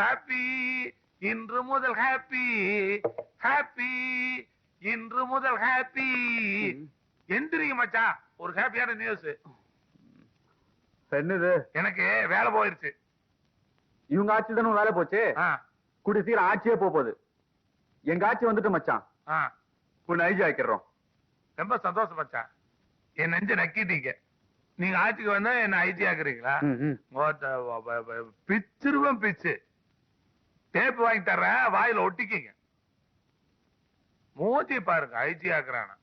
Happy இன்று முதல் happy happy இன்று முதல் ஹாப்பி எந்திரிங்க மச்சான் ஒரு ஹாப்பியான நியூஸ் என்னது? எனக்கு வேலை போயிருச்சு. இவங்க ஆட்சி தானே வேலை போச்சு? கூடி சீக்கிரம் ஆட்சியே போக போகுது. எங்க ஆட்சி வந்துட்டு மச்சான். உன்னை ஐஜி ஆக்கிடுறோம். ரொம்ப சந்தோஷம் மச்சான் என் நெஞ்ச நக்கிட்டீங்க. நீங்க ஆட்சிக்கு வந்தா என்ன ஐஜி ஆக்குறீங்களா? பிச்சிருவேன் பிச்சு. டேப் வாங்கி தர்றேன் வாயில ஒட்டிக்கிங்க. மூஞ்சி பாருங்க ஐஜி ஆக்குறானா.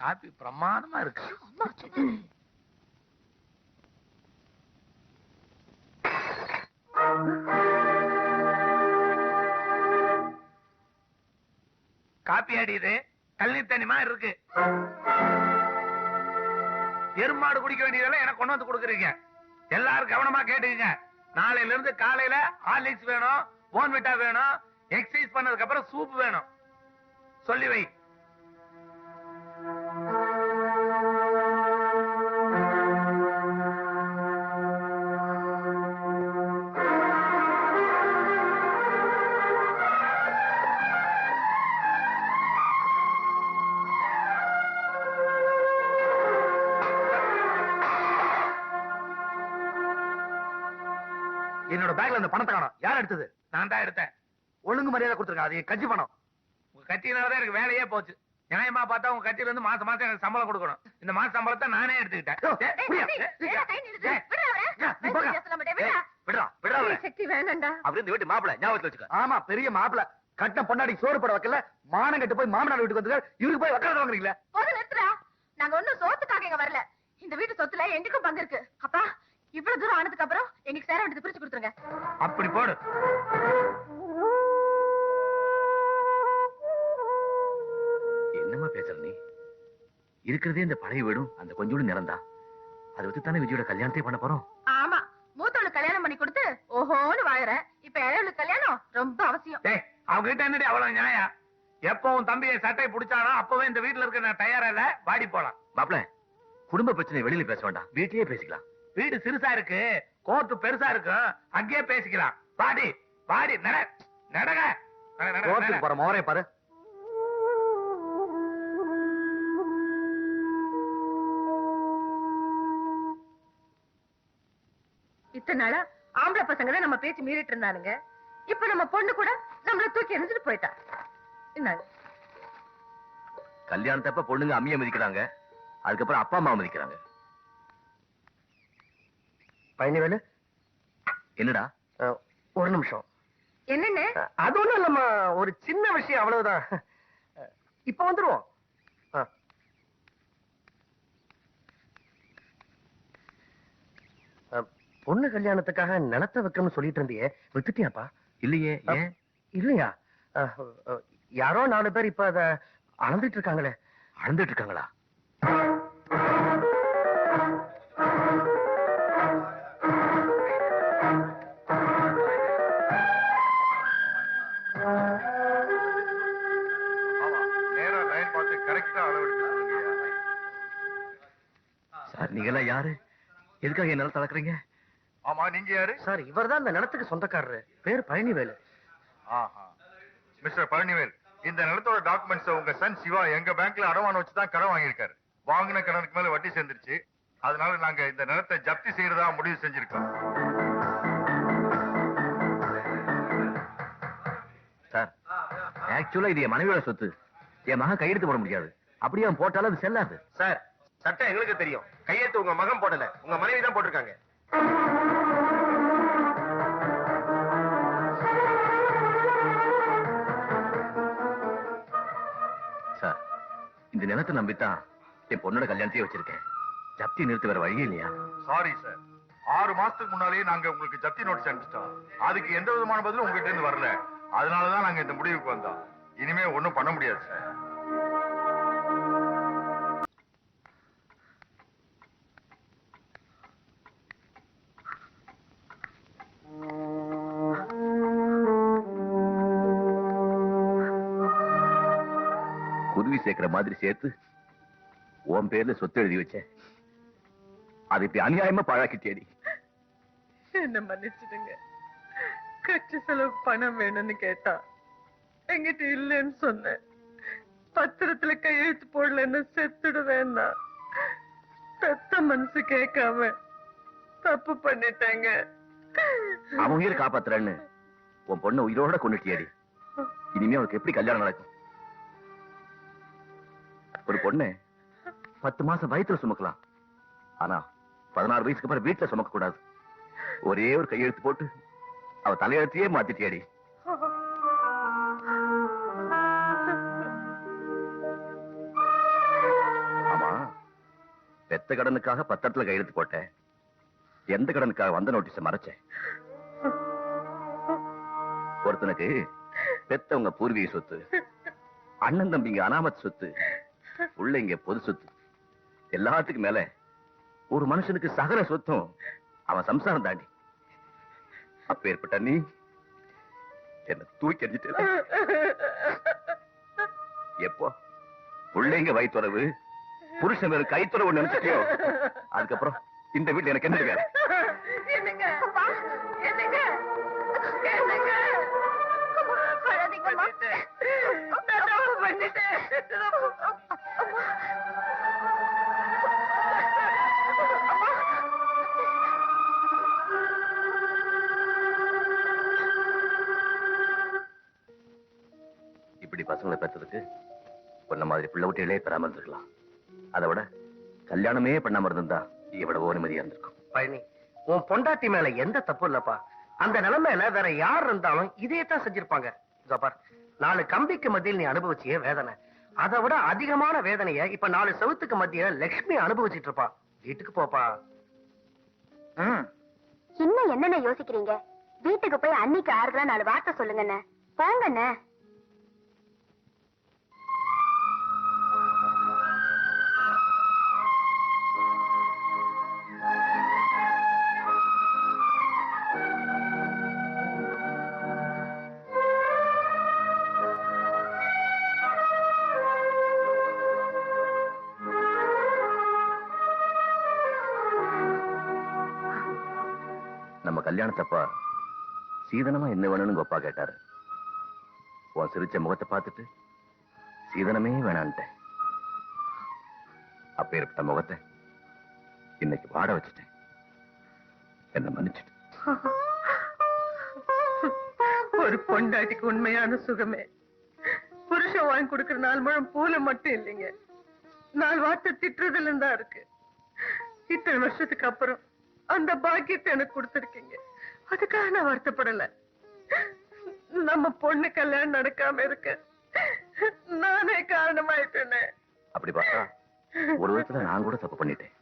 காபி பிரமாதமா இருக்கு. காப்பி அடியுது தண்ணி மாதிரி இருக்கு. எருமாடு குடிக்க வேண்டியதெல்லாம் எனக்கு கொண்டு வந்து கொடுக்குறீங்க. எல்லாரும் கவனமா கேட்டுக்கங்க. நாளையில இருந்து காலையில ஹார்லிக்ஸ் வேணும் போன்விட்டா வேணும் எக்ஸசைஸ் பண்ணதுக்கு அப்புறம் சூப் வேணும். சொல்லி வை. என்னோட பேக்ல அந்த பணத்தை காணோம். யார் எடுத்தது? நான் தான் எடுத்தேன். ஒழுங்கு மரியாதை கொடுத்துருங்க அது கட்சி பணம். உங்க கட்சியினாலதான் எனக்கு வேலையே போச்சு. நியாயமா பார்த்தா உங்க கட்சியில இருந்து மாசம் மாசம் எனக்கு சம்பளம் கொடுக்கணும். இந்த மாச சம்பளத்தை நானே எடுத்துக்கிட்டேன். ஆமா பெரிய மாப்பிள கட்ட பொண்டாடி சோறு போட வைக்கல. மானம் கட்டு போய் மாமனார் வீட்டுக்கு வந்து இவருக்கு போய் வக்கறது வாங்குறீங்களா நாங்க ஒண்ணும் சோத்துக்காக இங்க வரல. இந்த வீட்டு சொத்துல எங்களுக்கும் பங்கு இருக்கு. இவ்வளவு தூரம் ஆனதுக்கு அப்புறம் எங்களுக்கு சேர வேண்டியது பிரிச்சு கொடுத்துருங்க. அப்படி போடு. என்னம்மா பேசுற நீ? இருக்கிறதே இந்த பழைய வீடும் அந்த கொஞ்சோடு நிறந்தா அதை வச்சு தானே விஜயோட கல்யாணத்தை பண்ண போறோம்? ஆமா மூத்தவளுக்கு கல்யாணம் பண்ணி கொடுத்து ஓஹோன்னு வாழற. இப்ப இளையவளுக்கு கல்யாணம் ரொம்ப அவசியம். டேய் அவங்க கிட்ட என்னடி அவ்வளவு நியாயம்? எப்போ உன் தம்பியை சட்டை பிடிச்சானோ அப்பவே இந்த வீட்டுல இருக்க நான் தயாரா இல்ல? வாடி போலாம். மாப்பிள குடும்ப பிரச்சனை வெளியில பேச வேண்டாம். வீட்லயே பேசிக்கலாம். வீடு சிறுசா இருக்கு கோர்ட் பெருசா இருக்கும் அங்கேயே பேசிக்கலாம். வாடி வாடி நட நடக நட, நட, ரோட்டுக்கு நட. போற மோரே பாரு. இத்தனை நாளா ஆம்பளை பசங்க தான் நம்ம பேச்சு மீறிட்டு இருந்தானுங்க. இப்ப நம்ம பொண்ணு கூட நம்மள தூக்கி எறிஞ்சிட்டு போயிட்டா. இந்தாங்க கல்யாணத்தப்ப பொண்ணுங்க அம்மிய மதிக்கிறாங்க. அதுக்கப்புறம் அப்பா அம்மா மதிக்கிறாங்க. பழனிவேலு? என்னடா? ஒரு நிமிஷம். என்னன்னு? அது ஒண்ணும் இல்லம்மா ஒரு சின்ன விஷயம் அவ்வளவுதான். இப்ப வந்துருவோம். பொண்ணு கல்யாணத்துக்காக நிலத்தை வைக்கணும்னு சொல்லிட்டு இருந்தியே வித்துட்டியாப்பா? இல்லையே இல்லையா? யாரோ நாலு பேர் இப்ப அத அளந்துட்டு இருக்காங்களே. அழுந்துட்டு இருக்காங்களா? நீங்க எல்லாம் யாரு? எதுக்காக என்னால தளக்குறீங்க ஆமா நீங்க யாரு? சார் இவர்தான் இந்த நிலத்துக்கு சொந்தக்காரரு. பேர் பழனிவேலு. ஆஹா. மிஸ்டர் பழனிவேல் இந்த நிலத்தோட டாக்குமெண்ட்ஸ் உங்க சன் சிவா எங்க பேங்க்ல அடமான வச்சு தான் கடன் வாங்கியிருக்காரு. வாங்கின கடனுக்கு மேல வட்டி சேர்ந்துருச்சு. அதனால நாங்க இந்த நிலத்தை ஜப்தி செய்யறதா முடிவு செஞ்சிருக்கோம். சார் ஆக்சுவலா இது என் மனைவியோட சொத்து. என் மகன் கையெழுத்து போட முடியாது. அப்படியே அவன் போட்டாலும் அது செல்லாது. சார் சட்டம் எங்களுக்கு தெரியும். கையெழுத்து உங்க மகன் போடல. உங்க மனைவி தான் போட்டிருக்காங்க. சார் இந்த நிலத்தை நம்பித்தான் என் பொண்ணோட கல்யாணத்தையே வச்சிருக்கேன். ஜப்தி நிறுத்த வேற வழியே இல்லையா? சாரி சார் ஆறு மாசத்துக்கு முன்னாலேயே நாங்க உங்களுக்கு ஜப்தி நோட்டீஸ் அனுப்பிச்சிட்டோம். அதுக்கு எந்த விதமான பதிலும் உங்ககிட்ட இருந்து வரல. அதனாலதான் நாங்க இந்த முடிவுக்கு வந்தோம். இனிமே ஒண்ணும் பண்ண முடியாது சார் சேர்க்கிற மாதிரி சேர்த்து உன் பேர்ல சொத்து எழுதி வச்ச அது இப்படி அநியாயமா பாழாக்கிட்டேடி. என்ன மன்னிச்சிடுங்க. கட்சி செலவுக்கு பணம் வேணும்னு கேட்டா என்கிட்ட இல்லைன்னு சொன்னேன். பத்திரத்துல கையெழுத்து போடலன்னு செத்துடுவேன்னா பெத்த மனசு கேட்காம தப்பு பண்ணிட்டேங்க. அவன் உயிரை காப்பாத்துறேன்னு உன் பொண்ணை உயிரோட கொண்டுட்டியாடி இனிமே அவளுக்கு எப்படி கல்யாணம் நடக்கும்? ஒரு பொண்ணு. பத்து மாசம் வயிற்றுல சுமக்கலாம். ஆனா பதினாறு வயசுக்கு அப்புறம் வீட்டுல சுமக்க கூடாது. ஒரே ஒரு கையெழுத்து போட்டு அவ தலையெழுத்தையே மாத்திட்டியாடி. ஆமா பெத்த கடனுக்காக பத்திரத்துல கையெழுத்து போட்டேன். எந்த கடனுக்காக வந்த நோட்டீஸ் மறைச்சேன்? ஒருத்தனுக்கு பெத்தவங்க பூர்வீக சொத்து அண்ணன் தம்பிங்க அனாமத் சொத்து பிள்ளைங்க பொது சொத்து. எல்லாத்துக்கும் மேல ஒரு மனுஷனுக்கு சகல சொத்தும் அவன் சம்சாரம் தாண்டி. அப்பேற்பட்ட நீ என்ன தூக்கி எறிஞ்சிட்ட எப்போ? பிள்ளைங்க வயிற்றுறவு புருஷன் மேல கைத்துறவு நினைச்சிட்டியோ? அதுக்கப்புறம் இந்த வீட்டுல எனக்கு என்ன இருக்காரு பண்ணிட்டேன். மாதிரி பிள்ளை இருந்திருக்கலாம். அதை விட கல்யாணமே பண்ணாம இருந்திருந்தா எவ்வளவோ நிம்மதியா இருந்திருக்கும். பழனி உன் பொண்டாட்டி மேல எந்த தப்பு இல்லப்பா. அந்த நிலைமையில வேற யார் இருந்தாலும் தான் செஞ்சிருப்பாங்க. இதோ பார் நாலு கம்பிக்கு மத்தியில் நீ அனுபவிச்சிய வேதனை. அதை விட அதிகமான வேதனைய இப்ப நாலு செவுத்துக்கு மத்தியில லக்ஷ்மி அனுபவிச்சிட்டு இருப்பா. வீட்டுக்கு போப்பா. இன்னும் என்னென்ன யோசிக்கிறீங்க? வீட்டுக்கு போய் அன்னைக்கு ஆறுதலா நாலு வார்த்தை சொல்லுங்கண்ணே. போங்கண்ணே. கல்யாணத்தப்பா சீதனமா என்ன வேணும்னு கோப்பா அப்பா கேட்டாரு. உன் சிரிச்ச முகத்தை பார்த்துட்டு சீதனமே வேணான்ட்டேன் அப்பேற்பட்ட முகத்தை இன்னைக்கு வாட வச்சுட்டேன். என்ன மன்னிச்சுட்டு ஒரு பொண்டாட்டிக்கு உண்மையான சுகமே. புருஷன் வாங்கி கொடுக்கிற நாள் முழம் பூல மட்டும் இல்லைங்க. நாள் வார்த்தை திட்டுறதுல இருந்தா இருக்கு. இத்தனை வருஷத்துக்கு அப்புறம் அந்த பாக்கியத்தை எனக்கு கொடுத்துருக்கீங்க. அதுக்காக நான் வருத்தப்படல. நம்ம பொண்ணு கல்யாணம் நடக்காம இருக்க. நானே காரணமாயிட்டேனே. அப்படி பார்த்தா ஒரு விதத்துல நான் கூட தப்பு பண்ணிட்டேன்.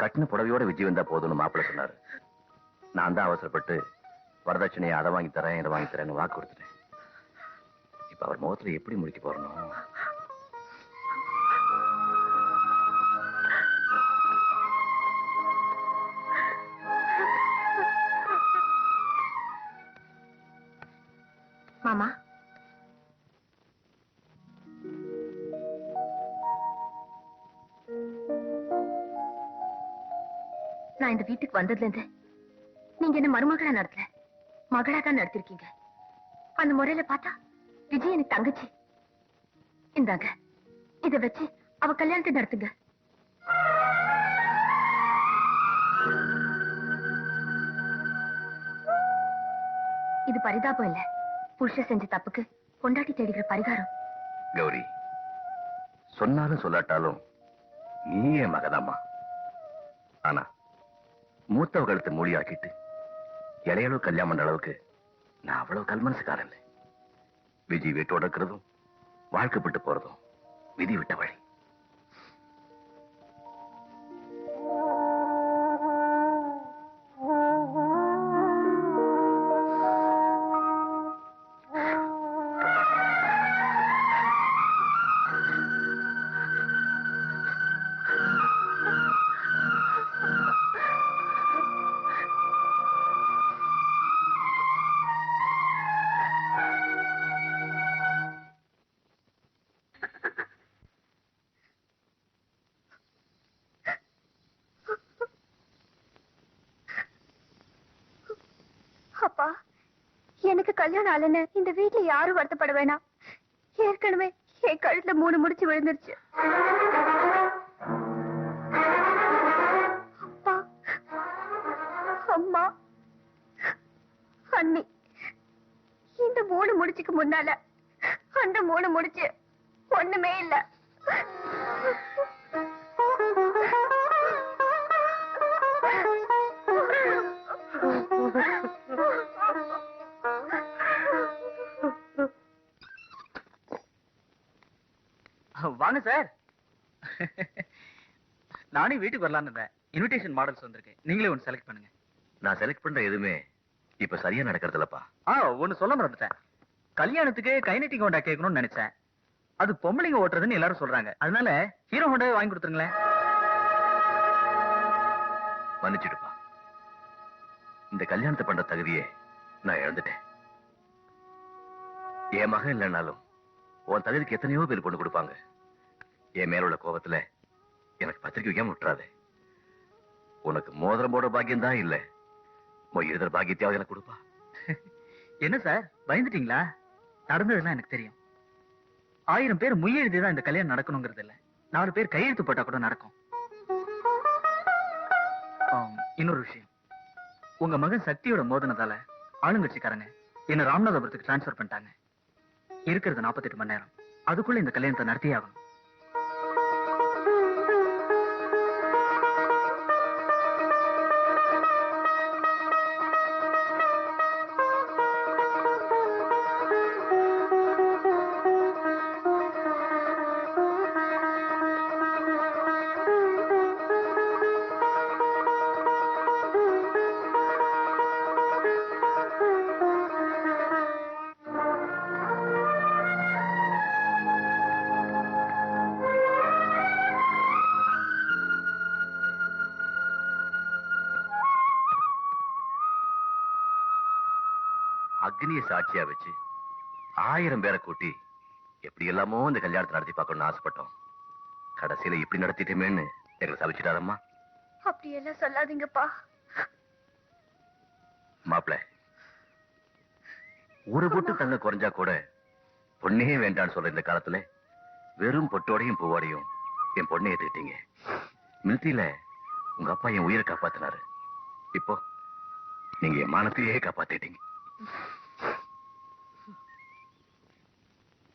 கட்டின புடவையோட விஜய் வந்தா போதும்னு மாப்பிள்ள சொன்னாரு. நான் தான் அவசரப்பட்டு வரதட்சணையை அதை வாங்கி தரேன் இதை வாங்கி தரேன்னு வாக்கு கொடுத்துட்டேன். இப்ப அவர் முகத்துல எப்படி முடிக்க போறணும் மாமா. நான் இந்த வீட்டுக்கு வந்ததுல இருந்து நீங்க என்ன மருமகளா நடத்தல? மகளா தான் நடத்திருக்கீங்க. அந்த முறையில பார்த்தா விஜய் எனக்கு தங்கச்சி. இந்தாங்க இத வச்சு அவ கல்யாணத்தை நடத்துங்க. இது பரிதாபம் இல்ல. புருஷ செஞ்ச தப்புக்கு பொண்டாட்டி தேடுகிற பரிகாரம். கௌரி சொன்னாலும் சொல்லாட்டாலும் நீ என் மகதாம்மா. ஆனா மூத்தவ கழுத்தை மூடியாக்கிட்டு இளையளவு கல்யாணம் பண்ற அளவுக்கு நான் அவ்வளவு கல்மனசுக்காரன் விஜய் வீட்டோட இருக்கிறதும் வாழ்க்கைப்பட்டு போறதும் விதி விட்ட வழி. அப்பா எனக்கு கல்யாணம் ஆளுன்னு இந்த வீட்டுல யாரும் வருத்தப்பட வேணாம். ஏற்கனவே என் கழுத்துல மூணு முடிச்சு விழுந்துருச்சு. அப்பா. அம்மா. அண்ணி. இந்த மூணு முடிச்சுக்கு முன்னால அந்த மூணு முடிச்சு ஒண்ணுமே இல்ல. வாங்க சார். நானே வீட்டுக்கு வரலான்னு இருந்தேன். இன்விடேஷன் மாடல்ஸ் வந்திருக்கு. நீங்களே ஒன்று செலக்ட் பண்ணுங்க. நான் செலக்ட் பண்ற எதுவுமே இப்ப சரியா நடக்கிறது இல்லப்பா ஆ ஒன்னு சொல்ல மறந்துட்டேன். கல்யாணத்துக்கு கைனட்டிக் ஹோண்டா கேட்கணும்னு நினைச்சேன். அது பொம்பளைங்க ஓட்டுறதுன்னு எல்லாரும் சொல்றாங்க. அதனால ஹீரோ ஹோண்டா வாங்கி கொடுத்துருங்களேன். மன்னிச்சிடுப்பா. இந்த கல்யாணத்தை பண்ற தகுதியே நான் இழந்துட்டேன். என் மகன் இல்லைனாலும் உன் தகுதிக்கு எத்தனையோ பேர் பொண்ணு கொடுப்பாங்க. என் மேலுள்ள கோபத்துல எனக்கு பத்திரிக்கை வைக்காம விட்டுறாது. உனக்கு மோதிரம் போட பாக்கியம் தான் இல்ல. மொய் எழுதுற பாக்கியத்தையாவது எனக்கு கொடுப்பா. என்ன சார்? பயந்துட்டீங்களா? நடந்ததுலாம் எனக்கு தெரியும். ஆயிரம் பேர் முயெழுதி தான் இந்த கல்யாணம் நடக்கணுங்கிறது இல்ல. நாலு பேர் கையெழுத்து போட்டா கூட நடக்கும். இன்னொரு விஷயம். உங்க மகன் சக்தியோட மோதனதால ஆளுங்கட்சிக்காரங்க என்ன ராமநாதபுரத்துக்கு டிரான்ஸ்பர் பண்ணிட்டாங்க. இருக்கிறது 48 மணி நேரம். அதுக்குள்ள இந்த கல்யாணத்தை நடத்தியே ஆகணும். அக்னிய சாட்சியா வச்சு ஆயிரம் பேரை கூட்டி எப்படி எல்லாமோ இந்த கல்யாணத்தை நடத்தி பார்க்கணும்னு ஆசைப்பட்டோம். கடைசியில இப்படி நடத்திட்டோமேன்னு எங்களை சபிச்சிட்டாரம்மா. அப்படியெல்லாம் சொல்லாதீங்கப்பா. மாப்பிள ஒரு பொட்டு தங்க குறைஞ்சா கூட பொண்ணே வேண்டான்னு சொல்ற இந்த காலத்துல வெறும் பொட்டோடையும் பூவோடையும் என் பொண்ணை ஏத்துக்கிட்டீங்க. மிலிட்டரியில உங்க அப்பா என் உயிரை காப்பாத்தினாரு. இப்போ நீங்க என் மானத்தையே காப்பாத்திட்டீங்க.